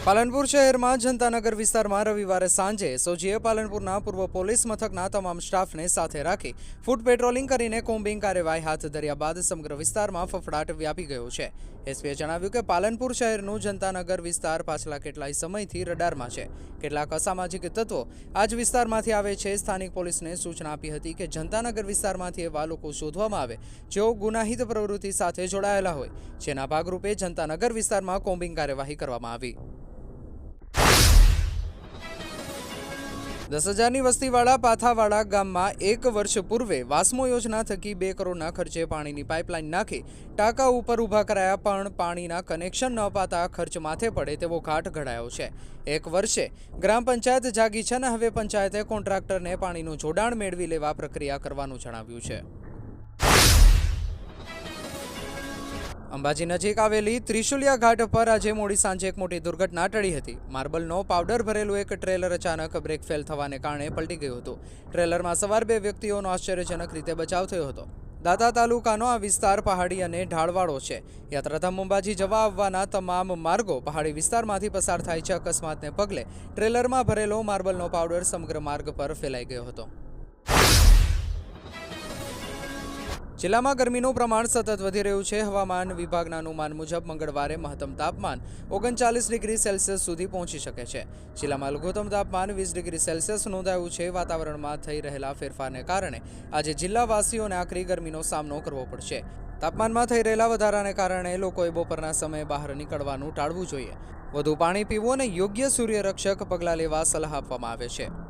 પાલનપુર શહેરમાં જનતાનગર વિસ્તારમાં રવિવારે સાંજે સોજીએ પાલનપુરના પૂર્વ પોલીસ મથકના તમામ સ્ટાફને સાથે રાખી ફૂટ પેટ્રોલિંગ કરીને કોમ્બિંગ કાર્યવાહી હાથ ધર્યા બાદ સમગ્ર વિસ્તારમાં ફફડાટ વ્યાપી ગયો છે. એસપીએ જણાવ્યું કે પાલનપુર શહેરનું જનતાનગર વિસ્તાર પાછલા કેટલાય સમયથી રડારમાં છે. કેટલાક અસામાજિક તત્વો આજ વિસ્તારમાંથી આવે છે. સ્થાનિક પોલીસને સૂચના આપી હતી કે જનતાનગર વિસ્તારમાંથી એવા લોકો શોધવામાં આવે જેઓ ગુનાહિત પ્રવૃત્તિ સાથે જોડાયેલા હોય. જેના ભાગરૂપે જનતાનગર વિસ્તારમાં કોમ્બિંગ કાર્યવાહી કરવામાં આવી. દસ હજારની વસ્તીવાળા પાથાવાડા ગામમાં એક વર્ષ પૂર્વે વાસ્મો યોજના થકી બે કરોડના ખર્ચે પાણીની પાઇપલાઇન નાખી, ટાંકા ઉપર ઊભા કરાયા પણ પાણીના કનેક્શન ન અપાતા ખર્ચ માથે પડે તેવો ઘાટ ઘડાયો છે. એક વર્ષે ગ્રામ પંચાયત જાગી છે અને હવે પંચાયતે કોન્ટ્રાક્ટરને પાણીનું જોડાણ મેળવી લેવા પ્રક્રિયા કરવાનું જણાવ્યું છે. અંબાજી નજીક આવેલી ત્રિશુલિયા ઘાટ પર આજે મોડી સાંજે એક મોટી દુર્ઘટના ટળી હતી. માર્બલનો પાવડર ભરેલું એક ટ્રેલર અચાનક બ્રેક ફેલ થવાને કારણે પલટી ગયું હતું. ટ્રેલરમાં સવાર બે વ્યક્તિઓનો આશ્ચર્યજનક રીતે બચાવ થયો હતો. દાતા તાલુકાનો આ વિસ્તાર પહાડી અને ઢાળવાળો છે. યાત્રાધામ અંબાજી જવા આવવાના તમામ માર્ગો પહાડી વિસ્તારમાંથી પસાર થાય છે. અકસ્માતને પગલે ટ્રેલરમાં ભરેલો માર્બલનો પાવડર સમગ્ર માર્ગ પર ફેલાઈ ગયો હતો. જિલ્લામાં ગરમીનું પ્રમાણ સતત વધી રહ્યું છે. હવામાન વિભાગના અનુમાન મુજબ મંગળવારે મહત્તમ તાપમાન ઓગણચાલીસ ડિગ્રી સેલ્સિયસ સુધી પહોંચી શકે છે. જિલ્લામાં લઘુત્તમ તાપમાન વીસ ડિગ્રી સેલ્સિયસ નોંધાયું છે. વાતાવરણમાં થઈ રહેલા ફેરફારને કારણે આજે જિલ્લાવાસીઓને આકરી ગરમીનો સામનો કરવો પડશે. તાપમાનમાં થઈ રહેલા વધારાને કારણે લોકોએ બપોરના સમયે બહાર નીકળવાનું ટાળવું જોઈએ. વધુ પાણી પીવું અને યોગ્ય સૂર્યરક્ષક પગલાં લેવા સલાહ આપવામાં આવે છે.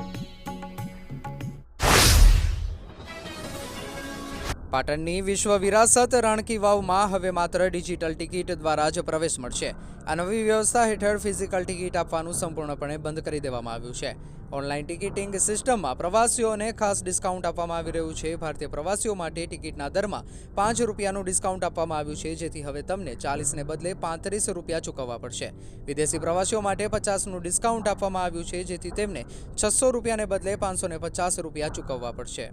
પાટણની વિશ્વ વિરાસત રણકી વાવમાં હવે માત્ર ડિજિટલ ટિકિટ દ્વારા જ પ્રવેશ મળશે. આ નવી વ્યવસ્થા હેઠળ ફિઝિકલ ટિકિટ આપવાનું સંપૂર્ણપણે બંધ કરી દેવામાં આવ્યું છે. ઓનલાઈન ટિકિટિંગ સિસ્ટમમાં પ્રવાસીઓને ખાસ ડિસ્કાઉન્ટ આપવામાં આવી રહ્યું છે. ભારતીય પ્રવાસીઓ માટે ટિકિટના દરમાં પાંચ રૂપિયાનું ડિસ્કાઉન્ટ આપવામાં આવ્યું છે, જેથી હવે તમને ચાલીસને બદલે પાંત્રીસ રૂપિયા ચૂકવવા પડશે. વિદેશી પ્રવાસીઓ માટે પચાસનું ડિસ્કાઉન્ટ આપવામાં આવ્યું છે, જેથી તેમને છસો રૂપિયાને બદલે પાંચસો પચાસ રૂપિયા ચૂકવવા પડશે.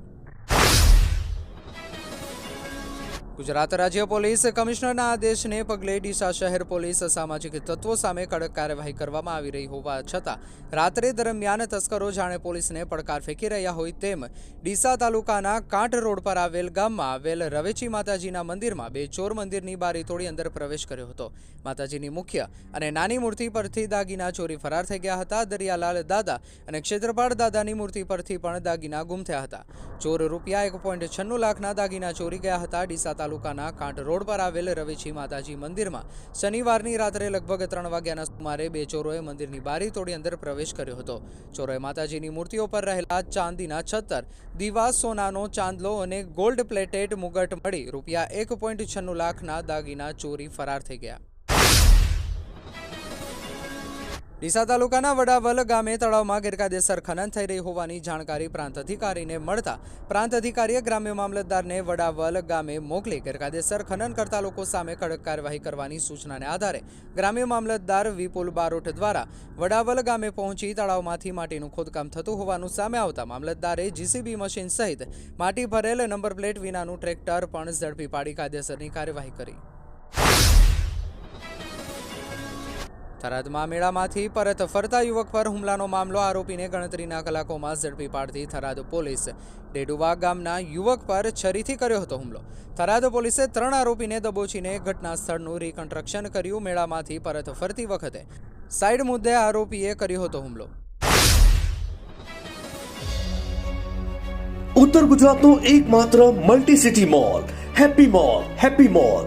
ગુજરાત રાજ્ય પોલીસ કમિશનરના આદેશને પગલે ડીસા શહેર પોલીસ સામાજિક તત્વો સામે કડક કાર્યવાહી કરવામાં આવી રહી હોવા છતાં, રાત્રે દરમિયાન તસ્કરો જાણે પોલીસને પડકાર ફેંકી રહ્યા હોય તેમ, ડીસા તાલુકાના કાંઠ રોડ પર આવેલ ગામમાં આવેલ રવેચી માતાજીના મંદિરમાં બે ચોર મંદિરની બારી તોડી અંદર પ્રવેશ કર્યો હતો. માતાજીની મુખ્ય અને નાની મૂર્તિ પરથી દાગીના ચોરી ફરાર થઈ ગયા હતા. દરિયાલાલ દાદા અને ક્ષેત્રપાળ દાદાની મૂર્તિ પરથી પણ દાગીના ગુમ થયા હતા. ચોર રૂપિયા એક પોઈન્ટ છન્નું લાખના દાગીના ચોરી ગયા હતા. ડીસા તાલુકાના કાંઠ રોડ પર આવેલ રવેચી માતાજી મંદિરમાં શનિવારની રાત્રે લગભગ ત્રણ વાગ્યાના સુમારે બે ચોરોએ મંદિરની બારી તોડી અંદર પ્રવેશ કર્યો હતો. ચોરોએ માતાજીની મૂર્તિઓ પર રહેલા ચાંદીના છત્તર, દીવા, સોનાનો ચાંદલો અને ગોલ્ડ પ્લેટેડ મુગટ મળી રૂપિયા એક પોઈન્ટ છન્નું લાખના દાગીના ચોરી ફરાર થઈ ગયા. ડીસા તાલુકાના વડાવલ ગામે તળાવમાં ગેરકાયદેસર ખનન થઈ રહી હોવાની જાણકારી પ્રાંત અધિકારીને મળતા પ્રાંત અધિકારીએ ગ્રામ્ય મામલતદારને વડાવલ ગામે મોકલી ગેરકાયદેસર ખનન કરતા લોકો સામે કડક કાર્યવાહી કરવાની સૂચનાને આધારે ગ્રામ્ય મામલતદાર વિપુલ બારોટ દ્વારા વડાવલ ગામે પહોંચી તળાવમાંથી માટીનું ખોદકામ થતું હોવાનું સામે આવતા મામલતદારે જીસીબી મશીન સહિત માટી ભરેલ નંબર પ્લેટ વિનાનું ટ્રેક્ટર પણ ઝડપી પાડી કાયદેસરની કાર્યવાહી કરી. થરાદમાં મેળામાંથી પરત ફરતા યુવક પર હુમલાનો મામલો, આરોપીને ગણતરીના કલાકોમાં ઝડપી પાડતી થરાદ પોલીસ. ડેડુવા ગામના યુવક પર છરીથી કર્યો હતો હુમલો. થરાદ પોલીસે ત્રણ આરોપીને દબોચીને ઘટના સ્થળનું રિકન્સ્ટ્રક્શન કર્યું, મેળામાંથી પરત ફરતી વખતે. સાઈડ મુદ્દે આરોપીએ કર્યો હતો હુમલો. ઉત્તર ગુજરાતનો એકમાત્ર multi city mall happy mall happy mall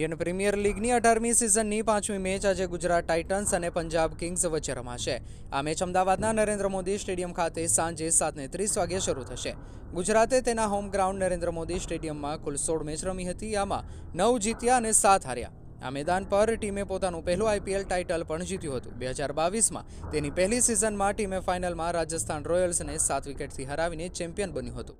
Indian premier લીગની અઢારમી સિઝનની પાંચમી મેચ આજે ગુજરાત ટાઇટન્સ અને પંજાબ કિંગ્સ વચ્ચે રમાશે. આ મેચ અમદાવાદના નરેન્દ્ર મોદી સ્ટેડિયમ ખાતે સાંજે સાતને ત્રીસ વાગે શરૂ થશે. ગુજરાતે તેના હોમ ગ્રાઉન્ડ નરેન્દ્ર મોદી સ્ટેડિયમમાં કુલ સોળ મેચ રમી હતી. આમાં નવ જીત્યા અને સાત હાર્યા. આ મેદાન પર ટીમે પોતાનું પહેલું આઈપીએલ ટાઇટલ પણ જીત્યું હતું. બે હજાર બાવીસમાં તેની પહેલી સિઝનમાં ટીમે ફાઇનલમાં રાજસ્થાન રોયલ્સને સાત વિકેટથી હરાવીને ચેમ્પિયન બન્યું હતું.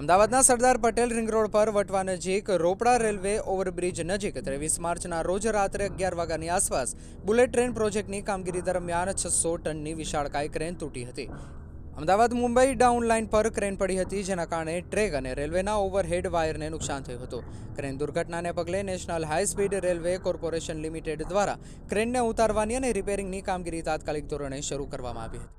અમદાવાદના સરદાર પટેલ રિંગ રોડ પર વટવા નજીક રોપડા રેલવે ઓવરબ્રિજ નજીક ત્રેવીસ માર્ચના રોજ રાત્રે અગિયાર વાગ્યાની આસપાસ બુલેટ ટ્રેન પ્રોજેક્ટની કામગીરી દરમિયાન છસો ટનની વિશાળકાય ક્રેન તૂટી હતી. અમદાવાદ મુંબઈ ડાઉન લાઇન પર ક્રેન પડી હતી, જેના કારણે ટ્રેક અને રેલવેના ઓવરહેડ વાયરને નુકસાન થયું હતું. ક્રેન દુર્ઘટનાને પગલે national high speed railway corporation limited દ્વારા ક્રેનને ઉતારવાની અને રિપેરિંગની કામગીરી તાત્કાલિક ધોરણે શરૂ કરવામાં આવી હતી.